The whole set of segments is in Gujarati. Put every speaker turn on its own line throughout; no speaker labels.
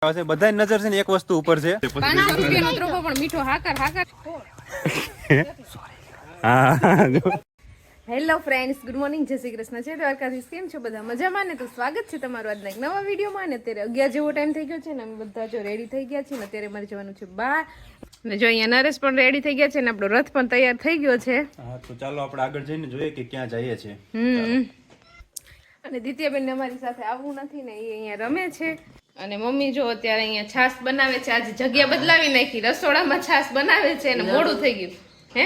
છે. બધાની નજર છે ને એક વસ્તુ ઉપર છે.
પાંચસો રૂપિયાનો ત્રોફો પણ મીઠો હાકર હાકર.
હા જો.
હેલો ફ્રેન્ડ્સ ગુડ મોર્નિંગ જય શ્રી કૃષ્ણ. છે દ્વારકાધીશ. કેમ છો બધા? મજામાં ને? તો સ્વાગત છે તમારું આજના એક નવા વિડીયોમાં. ને અત્યારે અગિયાર જેવો ટાઈમ થઈ ગયો છે ને અમે બધા જો રેડી થઈ ગયા છીએ ને અત્યારે મારે જવાનું છે બહાર ને જો અહીંયા નરેશ પણ રેડી થઈ ગયા છે ને આપણો રથ પણ તૈયાર થઈ ગયો છે.
હા તો ચાલો આપણે આગળ જઈને જોઈએ કે ક્યાં જઈએ છીએ.
હમ. અને દિત્યાબેન અમારી સાથે આવવું નથી ને એ અહીંયા રમે છે. અને મમ્મી જો અત્યારે અહીંયા છાસ બનાવે છે આજે જગ્યા બદલાવી નાખી રસોડામાં છાશ બનાવે છે અને મોડું થઈ ગયું. હે?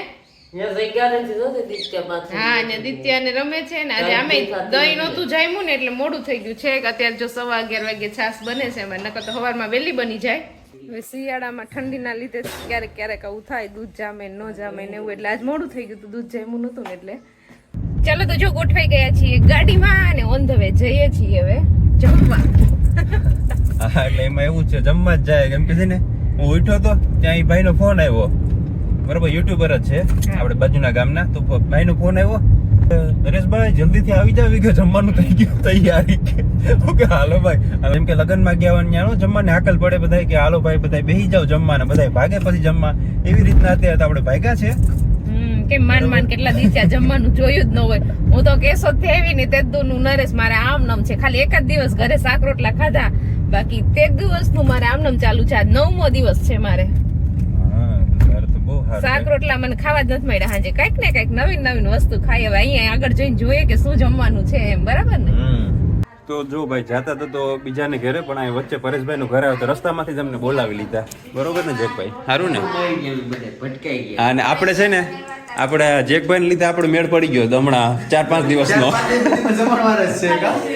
હા અને દિત્યાને રમે છે ને આજે અમે દહીં નહોતું જામ્યું ને એટલે મોડું થઈ ગયું છે. કે અત્યારે જો સવા અગિયાર વાગે છાસ બને છે અમારે નકર તો સવારમાં વહેલી બની જાય. હવે શિયાળામાં ઠંડીના લીધે ક્યારેક ક્યારેક આવું થાય દૂધ જામે ન જામે ને એવું એટલે આજ મોડું થઈ ગયું હતું દૂધ જામ્યું નહોતું ને એટલે. ચાલો તો જો ગોઠવાઈ ગયા છીએ ગાડીમાં અને ઓન ધ વે જઈએ છીએ હવે. જમવા.
હા એટલે એમાં એવું છે જમવા જ જાય. કેમ કે છે ને હું ઉઠ્યો તો ત્યાં એ ભાઈનો ફોન આવ્યો. બરોબર યુટ્યુબર જ છે આપણે બાજુના ગામના. તો ભાઈનો ફોન આવ્યો. નરેશભાઈ જલ્દીથી આવી જાવ. કે જમવાનું થઈ ગયું તૈયારી. કે હાલો ભાઈ. એમ કે લગ્નમાં ગયા હોય ન્યાનો જમવાને હાકલ પડે બધા કે હાલો ભાઈ બધા બેહી જાવ જમવાના. બધા ભાગે પછી જમવા. એવી રીતના અત્યારે તો આપણે ભાગ્યા છે.
કેમ માન માન કેટલા દિવસ થયા જમવાનું જોયું જ ન હોય. હું તો કેસો થી આવી ને તે નું નરેશ મારે આમ નામ છે. ખાલી એક જ દિવસ ઘરે શાક રોટલા ખાધા. બાકી તે દિવસનું મારે આમ નામ ચાલુ છે. આજ નવમો દિવસ છે મારે.
હા તારે તો બહુ
શાક રોટલા મને ખાવા જ નથી મળ્યા. હાજે કંઈક ને કંઈક નવીન નવીન વસ્તુ ખાઈ હવે અહીંયા આગળ જઈને જોઈએ કે શું જમવાનું છે એમ બરાબર ને?
તો જો ભાઈ જાતા તો બીજા બીજાને ઘરે પણ આ વચ્ચે પરેશભાઈ નું ઘરે આવતા રસ્તામાંથી જ અમને બોલાવી લીધા. બરોબર ને જેકભાઈ સારું ને? અને આપણે છે ને આપણે જેકભાઈ ને લીધે આપણે મેળ પડી ગયો તો હમણાં ચાર પાંચ દિવસનો.
છે છે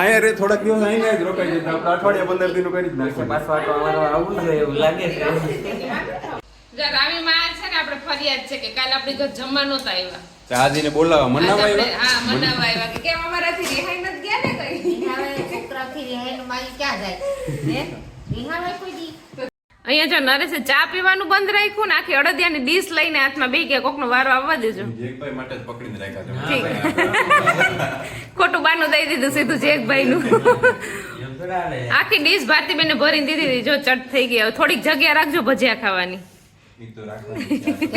અહીંયા રે થોડાક દિવસ અહીંયા જ રોકાઈ જતા આપણે અઠવાડિયા પંદર દિન કરી જ નાખીએ.
જો રાવીમાં છે. ને આપણે ફરિયાદ છે કે કાલે આપણી ઘર જમવા નહોતા આવ્યા
તો બોલાવા મનાવા આવ્યા?
હા મનાવા આવ્યા કે કેમ અમારાથી રિહાઈ નથી ગયા ને કઈ? અહીંયા જો નરેશે ચા પીવાનું બંધ રાખ્યું ને આખી અડદિયાની ડીશ લઈને હાથમાં બે ગયા. કોકનો વારો આવવા દેજો.
જેકભાઈ માટે જ પકડીને રાખ્યા
ખોટું બાનું દઈ દીધું સીધું જેકભાઈ નું આખી ડીશ ભારતીબેને ભરીને દીધી જો ચટ થઈ ગઈ. હવે થોડીક જગ્યા રાખજો ભજીયા ખાવાની.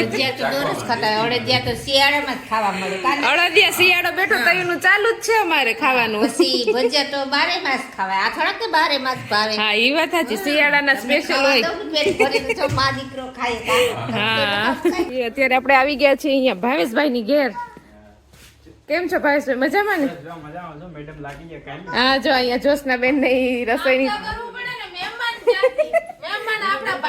અડદિયા તો શિયાળામાં જ ખાવા મળે. કારણ
અડદિયા શિયાળો બેઠો તો એનું ચાલુ જ છે અમારે ખાવાનું.
ભજીયા તો બારે માસ ખાવાય. આ થોડાક કે બારે માસ ભાવે.
હા એ વાત સાચી. શિયાળાના સ્પેશિયલ હોય. હા. અત્યારે આપણે આવી ગયા છીએ અહીંયા ભાવેશભાઈ ની ઘેર. કેમ છો ભાવેશભાઈ? મજામાં ને? હા જો અહીંયા જોશના બેન ને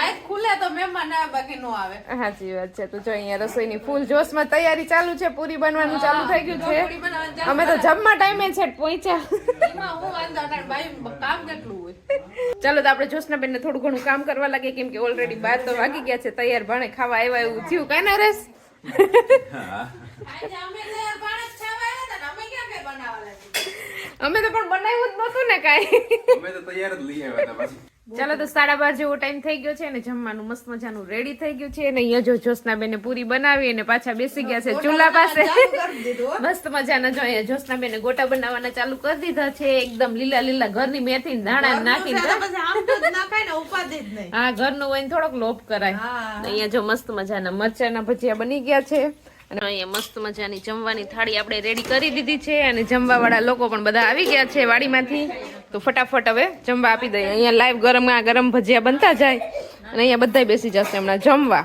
ઈ આવે. સાચી વાત છે. તો જો અહીંયા રસોઈની ફૂલ જોશમાં તૈયારી ચાલુ છે પૂરી બનવાનું ચાલુ થઈ ગયું છે. અમે તો જમવા ટાઈમે છે પહોંચ્યા. ચાલો તો આપણે જોશના બેન ને થોડું ઘણું કામ કરવા લાગે કેમ કે ઓલરેડી બાર તો વાગી ગયા છે તૈયાર ભણે ખાવા આવ્યા એવું થયું. કઈ ના રેસ? અમે તો પણ બનાવ્યું જ નહોતું ને કાંઈ.
અમે તો તૈયાર જ લઈ આવ્યા હતા પાછી.
ચાલો તો સાડા બાર જેવો ટાઈમ થઈ ગયો છે અને જમવાનું મસ્ત મજાનું રેડી થઈ ગયું છે અને અહીંયા જો જોશના બેને પૂરી બનાવી અને પાછા બેસી ગયા છે ચૂલા પાસે. મસ્ત મજાના જો અહીંયા જોશના બેને ગોટા બનાવવાના ચાલુ કરી દીધા છે. એકદમ લીલા લીલા ઘરની મેથી ધાણા નાખી હા ઘરનું હોય થોડોક લોપ કરાય. અહીંયા જો મસ્ત મજાના મરચાના ભજીયા બની ગયા છે. અને અહીંયા મસ્ત મજાની જમવાની થાળી આપણે રેડી કરી દીધી છે. અને જમવા વાળા લોકો પણ બધા આવી ગયા છે વાડીમાંથી. તો ફટાફટ હવે જમવા આપી દઈએ. અહીંયા લાઈવ ગરમ આ ગરમ ભજીયા બનતા જાય અને અહીંયા બધા બેસી જશે હમણાં જમવા.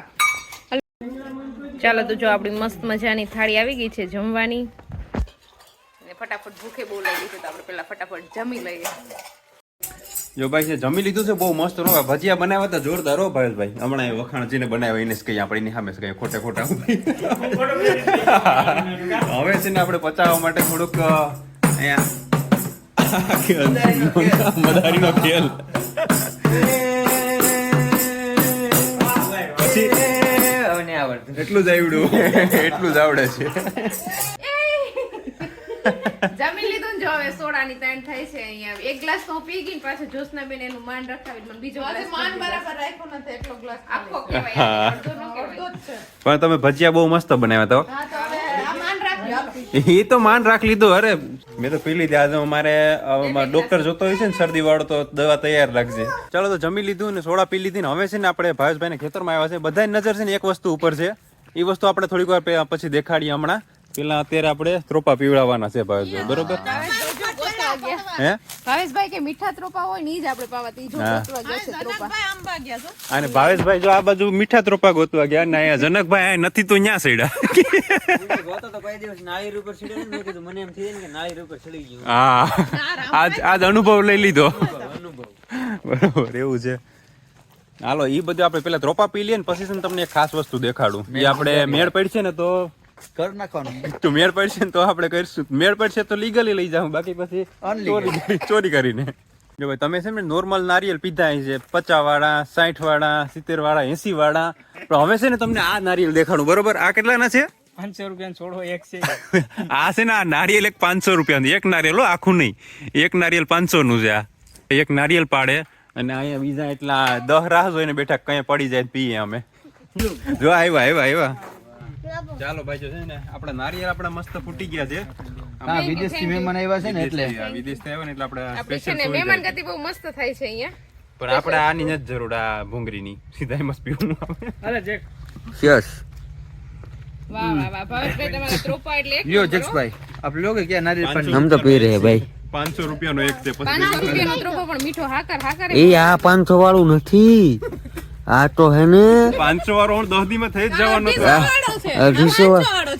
ચાલો તો જો આપણી મસ્ત મજાની થાળી આવી ગઈ છે જમવાની. અને ફટાફટ ભૂખે બહુ લાગી છે તો આપણે પેલા ફટાફટ જમી લઈએ.
જો ભાઈ છે જમી લીધું છે બહુ મસ્ત રો ભજીયા બનાવ્યા હતા જોરદાર હો ભાઈ હમણાં એ વખાણજીને બનાવ્યા એને કઈ આપણે એની સામે કઈ ખોટે ખોટા હવે છે ને આપણે પચાવવા માટે થોડુંક અહીંયા મદારીનો ખેલ એટલું જ આવડ્યું એટલું જ આવડે છે.
જમી લીધું જો હવે સોડાની તાણ થાય છે અહીંયા. એક ગ્લાસ તો પી ગઈ પાછો પાછું જોશના બેન એનું માન રખાવી મને બીજો ગ્લાસ માન બરાબર રાખ્યો. નથી એટલો ગ્લાસ આખો કહેવાય. અડધો ન કહેવાય.
પણ તમે ભજીયા બહુ મસ્ત બનાવ્યા
તો
એ તો માન રાખ લીધો અરે. મેં તો પી લીધી. આજે અમારે ડોક્ટર જોતો હોય છે ને શરદી વાળો તો દવા તૈયાર રાખજે. ચાલો તો જમી લીધું ને સોડા પી લીધી ને હવે છે ને આપણે ભાવેશભાઈ ને ખેતરમાં આવ્યા છે. બધાની નજર છે ને એક વસ્તુ ઉપર છે. એ વસ્તુ આપણે થોડીક વાર પછી દેખાડીએ હમણાં. પેલા અત્યારે આપણે ત્રોપા પીવડાવવાના છે ભાવેશભાઈ બરોબર? હે?
ભાવેશભાઈ કે મીઠા ત્રોપા હોય ને જ આપણે પાવા તી ગોતવા ગયા છે ત્રોપા.
અને ભાવેશભાઈ જો આ બાજુ મીઠા ત્રોપા ગોતવા ગયા ને અહીંયા જનકભાઈ આ નથી તો ન્યા સડ્યા.
ગોતો તો કઈ દિવસ નાળીર ઉપર ચડ્યો ને કીધું મને એમ થઈ ને કે નાળીર ઉપર ચડી ગયું.
હા. આજ આજ અનુભવ લઈ લીધો. બરોબર એવું છે. હાલો એ બધું આપણે પેલા ત્રોપા પી લઈએ ને પછી છે ને તમને એક ખાસ વસ્તુ દેખાડું. એ આપણે મેળ પડશે ને તો
કર નાખવાનું.
તો મેળ પડશે તો આપણે કરીશું. મેળ પડશે તો લીગલી લઈ જાઉં. બાકી પછી ચોરી ચોરી કરીને. જો ભાઈ તમે છે ને નોર્મલ નારિયેલ પીધા છે પચાસ વાળા સાઠ વાળા સિત્તેર વાળા એસી વાળા પણ હવે છે ને તમને આ નારિયેલ દેખાડું. બરોબર? આ કેટલાના છે?
પાંચસો રૂપિયા છોડો એક છે.
આ છે ને આ નારિયેલ એક પાંચસો રૂપિયાનું. એક નારિયેલ આખું નહીં. એક નારિયેલ પાંચસો નું છે આ. એક નારિયેલ પાડે અને અહીંયા બીજા એટલા દહ રાહ જોઈને બેઠા કઈ પડી જાય પીએ અમે. જો આવ્યા આવ્યા આવ્યા. ચાલો ભાઈ જો છે ને આપણા નારિયેળ આપણા મસ્ત ફૂટી ગયા છે.
હા વિદેશથી મહેમાન આવ્યા છે ને એટલે.
વિદેશથી આવ્યા ને એટલે આપણે સ્પેશિયલ
મહેમાન ગતિ બહુ મસ્ત થાય છે અહીંયા.
પણ આપણે આની નથી જરૂર આ ભૂંગળીની. સીધા એમ જ અરે જેક
યસ.
વાહ વાહ વાહ. ભાવેશભાઈ તમારા ત્રોપા એટલે એક
લ્યો જક્ષભાઈ આપ લોગે કે નારિયેળ પાણી? હમ તો પી રહે ભાઈ.
પાંચસો રૂપિયાનો એક છે
પાંચસો રૂપિયાનો ત્રોપો પણ મીઠો હાકર હાકર
એ આ પાંચસો વાળું નથી. આ તો હે ને.
પાંચસો વાળો હું દસ દીમાં થઈ જ જવાનો
અઢીસો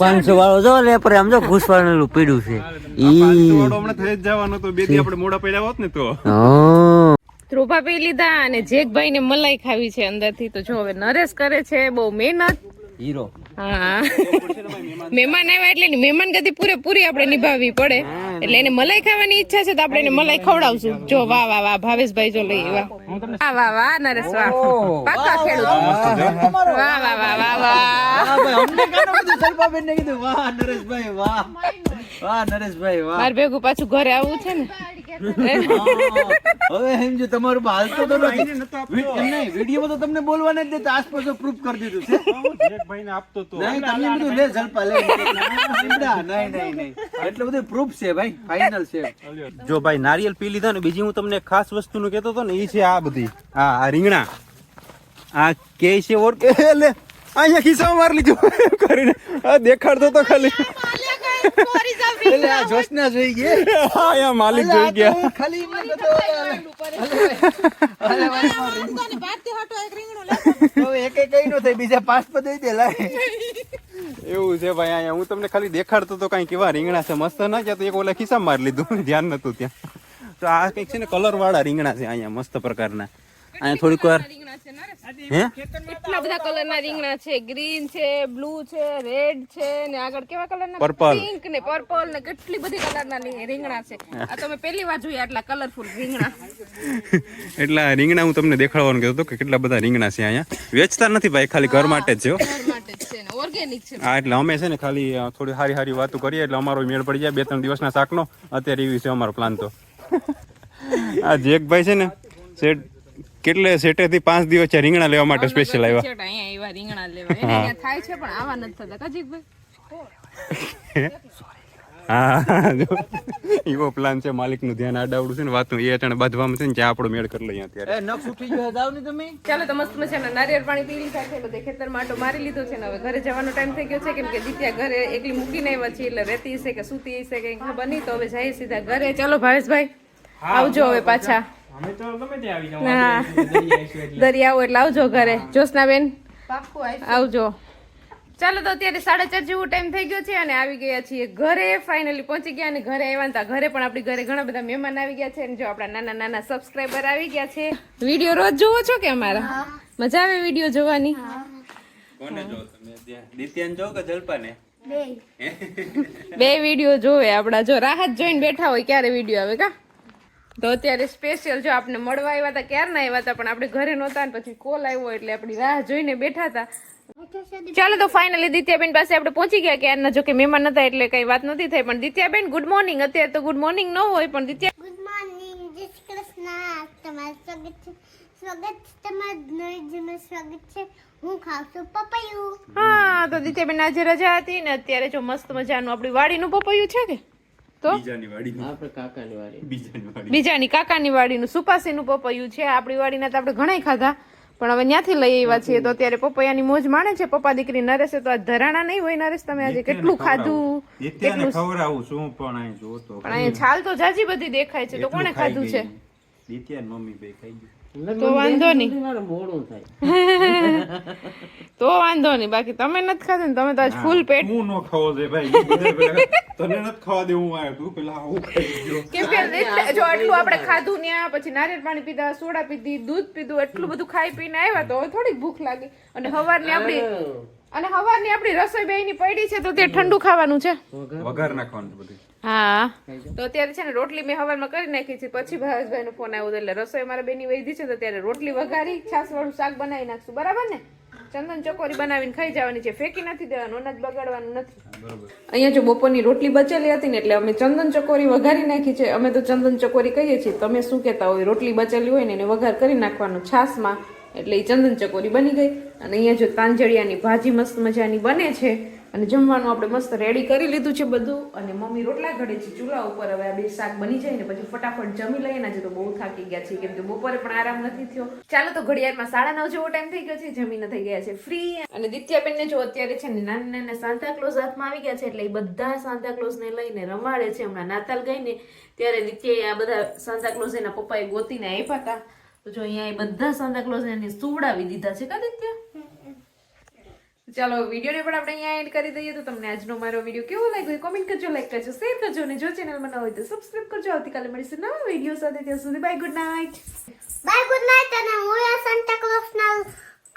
પાંચસો વાળો જો ને પર આમ જો ઘૂસવાનું પીડ્યું છે. ઈ
હમણાં થઈ જ જવાનો તો. બે દી આપણે મોડા પડ્યા હોત ને તો.
ધ્રુપા પી લીધા અને જેકભાઈ ને મલાઈ ખાવી છે અંદરથી. તો જો હવે નરેશ કરે છે બહુ મહેનત.
હીરો.
હા. મહેમાન આવ્યા એટલે મહેમાન ગતિ પૂરેપૂરી આપણે નિભાવવી પડે. એટલે એને મલાઈ ખાવાની ઈચ્છા છે તો આપણે એને મલાઈ ખવડાવશું. જો વાહ વાહ વાહ ભાવેશભાઈ જો લઈ વાહ વાહ વાહ વાહ નરેશ વાહ. પાકા ખેડૂત. વાહ વાહ વાહ. વાહ વાહ
અમને કાનો કીધું સલ્પાબેન ને કીધું વાહ નરેશભાઈ વાહ. વાહ નરેશભાઈ વાહ.
મારે ભેગું પાછું ઘરે આવવું છે ને.
હવે સમજો તમારું હાલતો તો નથી. વિડીયોમાં તો તમને બોલવા નથી દેતા આસપાસ પ્રૂફ કરી દીધું છે.
ભાઈને આપતો તો
નહીં તમને બધું લે જલપા લે નહીં નહીં નહીં. એટલે બધું પ્રૂફ છે ભાઈ ફાઇનલ છે.
જો ભાઈ નારિયેલ પી લીધા ને બીજી હું તમને ખાસ વસ્તુનું કહેતો હતો ને એ છે આ બધી. આ આ રીંગણા. આ કે છે ઓર? કે લે અહીંયા ખિસ્સામાં મારી લીધું. કરીને. આ દેખાડતો તો ખાલી.
એટલે આ જોશના જોઈ ગયા?
હા, માલિક જોઈ ગયા.
ખાલી રીંગણો. હવે એકે કઈ નો થાય બીજા પાંચ પદ દઈ દે લાય.
એવું છે ભાઈ, અહીંયા હું તમને ખાલી દેખાડતો તો કઈ કેવા રીંગણા છે, મસ્ત ના ક્યાં તો એક ઓલા ખિસ્સા મારી લીધું ધ્યાન નતું ત્યાં. તો આ કંઈક છે ને કલર વાળા રીંગણા છે અહીંયા, મસ્ત પ્રકારના. અહીંયા થોડીક વાર
એટલા બધા કલરના રીંગણા છે ગ્રીન છે બ્લુ છે રેડ છે ને આગળ કેવા કલરના
પર્પલ
પિંક ને પર્પલ ને કેટલી બધી કલરના ની- રીંગણા છે. આ તમે પહેલી વાર જોયા આટલા કલરફુલ રીંગણા.
એટલા રીંગણા હું તમને દેખાડવાનું કહેતો હતો કે કેટલા બધા રીંગણા છે અહીંયા. વેચતા નથી ભાઈ ખાલી ઘર માટે જ છે હો.
ઘર માટે જ છે ને ઓર્ગેનિક છે.
હા એટલે અમે છે ને ખાલી થોડી સારી સારી વાતો કરીએ એટલે અમારો મેળ પડી જાય બે ત્રણ દિવસના શાકનો. અત્યારે એવી છે અમારો પ્લાન તો. આ જેકભાઈ છે ને સેટ કેટલે સેટેથી પાંચ દિવસ છે રીંગણા લેવા માટે સ્પેશિયલ આવ્યા?
અહીંયા એવા રીંગણા લેવા. અહીંયા થાય છે પણ આવા નથી થતા. કજીકભાઈ
હા એવો પ્લાન છે માલિકનું ધ્યાન આડાવડું છે ને વાતનું. એ અટાણે બાંધવામાં છે ને જ્યાં આપણો મેળ કરી લઈએ અત્યારે.
એ નખ ઉઠી ગયો જાવ ને તમે.
ચાલો તો મસ્ત મજાના નારિયેળ પાણી પી લીધા છે બધે ખેતરમાં માટો મારી લીધો છે ને હવે ઘરે જવાનો ટાઈમ થઈ ગયો છે કેમ કે દીત્યા ઘરે એકલી મૂકીને આવ્યા છે એટલે રહેતી હશે કે સૂતી હશે કે ખબર નહીં તો હવે જઈએ સીધા ઘરે. ચાલો ભાવેશભાઈ આવજો હવે પાછા. હા દરિયા આવો એટલે. આવજો ઘરે. જ્યોત્સનાબેન આવજો. ચાલો તો અત્યારે સાડા ચાર જેવો ટાઈમ થઈ ગયો છે અને આવી ગયા છીએ ઘરે. ફાઇનલી પહોંચી ગયા અને ઘરે આવ્યા હતા ઘરે પણ આપણી ઘરે ઘણા બધા મહેમાન આવી ગયા છે અને જો આપણા નાના નાના સબસ્ક્રાઈબર આવી ગયા છે. વીડિયો રોજ જોવો છો કે અમારા? મજા આવે વીડિયો જોવાની?
કોને જો તમે? દિત્યાન જો કે જલપાને?
બે વીડિયો જોવે આપણા. જો રાહત જોઈને બેઠા હોય ક્યારે વીડિયો આવે કા? તો અત્યારે સ્પેશિયલ જો આપણે મળવા આવ્યા હતા ક્યારના આવ્યા હતા પણ આપણે ઘરે નહોતા ને પછી કોલ આવ્યો એટલે આપણી રાહ જોઈને બેઠા હતા. ચાલો તો ફાઇનલી દિત્યાબેન પાસે આપણે પહોંચી ગયા ક્યારના જો કે મહેમાન હતા એટલે કઈ વાત નથી થઈ પણ દિત્યાબેન ગુડ મોર્નિંગ અત્યારે તો ગુડ મોર્નિંગ ન હોય પણ દિત્યા
ગુડ મોર્નિંગ જય શ્રી કૃષ્ણ. તમારું સ્વાગત છે. સ્વાગત છે તમારું નવી સ્વાગત છે. હું ખાઉં છું પપૈયું.
હા તો દિત્યાબેન આજે રજા હતી ને અત્યારે જો મસ્ત મજાનું આપણી વાડીનું પપૈયું છે કે? તો?
બીજાની વાડી. બીજાની વાડી.
બીજાની કાકાની વાડીનું. સુપાસીનું પપૈયું છે આપણી વાડીના તો આપણે ઘણાય ખાધા. પણ હવે ત્યાંથી લઈ આવ્યા છીએ તો અત્યારે પપૈયાની મોજ માણે છે પપ્પા દીકરી નરેશે તો આ ધરાણા નહીં હોય નરેશ તમે આજે કેટલું ખાધું?
કેટલું ખવડાવું છું પણ અહીં જોતો
પણ અહીંયા છાલ તો જાજી બધી દેખાય છે તો કોને ખાધું છે?
નિત્યા મમ્મી બે ખાઈ ગયું
તો વાંધો નહીં.
મોડું થાય.
તો વાંધો નહીં બાકી તમે નથી ખાધું ને તમે તો આજ ફૂલ પેટ
હું નો ખાવો છે ભાઈ. તને નથી ખાવા દેવું આવ્યો તું પેલા હું ખાઈ ગયો
કેમ કે જો આટલું આપણે ખાધું ને પછી નારિયેળ પાણી પીધા સોડા પીધી દૂધ પીધું એટલું બધું ખાઈ પીને આવ્યા તો થોડીક ભૂખ લાગી. અને હવારની આપણી અને હવારની આપણી રસોઈ બેયની પડી છે તો તે ઠંડુ ખાવાનું છે.
વઘાર નાખવાનું બધું.
હા. તો અત્યારે છે ને રોટલી મેં હવારમાં કરી નાખી છે. પછી ભાવેશભાઈ નો ફોન આવ્યો એટલે રસોઈ મારા બેની વૈધી છે તો ત્યારે રોટલી વઘારી છાસ વાળું શાક બનાવી નાખશું. બરાબર ને? ચંદન ચકોરી બનાવીને ખાઈ જવાની છે. ફેંકી નથી દેવાનું અનાજ બગાડવાનું નથી.
બરોબર.
અહીંયા જો બપોરની રોટલી બચેલી હતી ને એટલે અમે ચંદન ચકોરી વઘારી નાખી છે. અમે તો ચંદન ચકોરી કહીએ છીએ. તમે શું કહેતા હોય? રોટલી બચેલી હોય ને એને વઘાર કરી નાખવાનું છાશમાં. એટલે એ ચંદન ચકોરી બની ગઈ. અને અહીંયા જો તાંજળિયાની ભાજી મસ્ત મજાની બને છે. અને જમવાનું આપણે મસ્ત રેડી કરી લીધું છે બધું. અને મમ્મી રોટલા ઘડે છે ચૂલા ઉપર. હવે આ બે શાક બની જાય ને પછી ફટાફટ જમી લઈએ આજે તો બહુ થાકી ગયા છે કેમ કે બપોરે પણ આરામ નથી થયો. ચાલો તો ઘડિયાળમાં સાડા નવ જેવો ટાઈમ થઈ ગયો છે, જમીને થઈ ગયા છે ફ્રી અને દિત્યાબેનને જો અત્યારે છે ને નાના નાના સાંતા ક્લોઝ હાથમાં આવી ગયા છે, એટલે એ બધા સાંતા ક્લોઝ ને લઈને રમાડે છે. હમણાં નાતાલ ગઈ ને ત્યારે દિત્યાએ આ બધા સાંતા ક્લોઝ એના પપ્પાએ ગોતીને આપ્યા હતા. તો જો અહીંયા એ બધા સાંતા ક્લોઝ એને સુવડાવી દીધા છે, કા દિત્યા? ચાલો, વિડીયોને પણ આપણે અહીંયા એન્ડ કરી દઈએ તો તમને આજનો મારો વીડિયો કેવો લાગ્યો કોમેન્ટ કરજો લાઈક કરજો શેર કરજો અને જો ચેનલમાં ન હોય તો સબસ્ક્રાઇબ કરજો. આવતીકાલે મળીશું નવા વીડિયો સાથે. ત્યાં સુધી bye good night
bye good night અને હું આ સંતા ક્લોઝના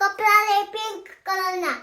કપડા લે પિંક કલરના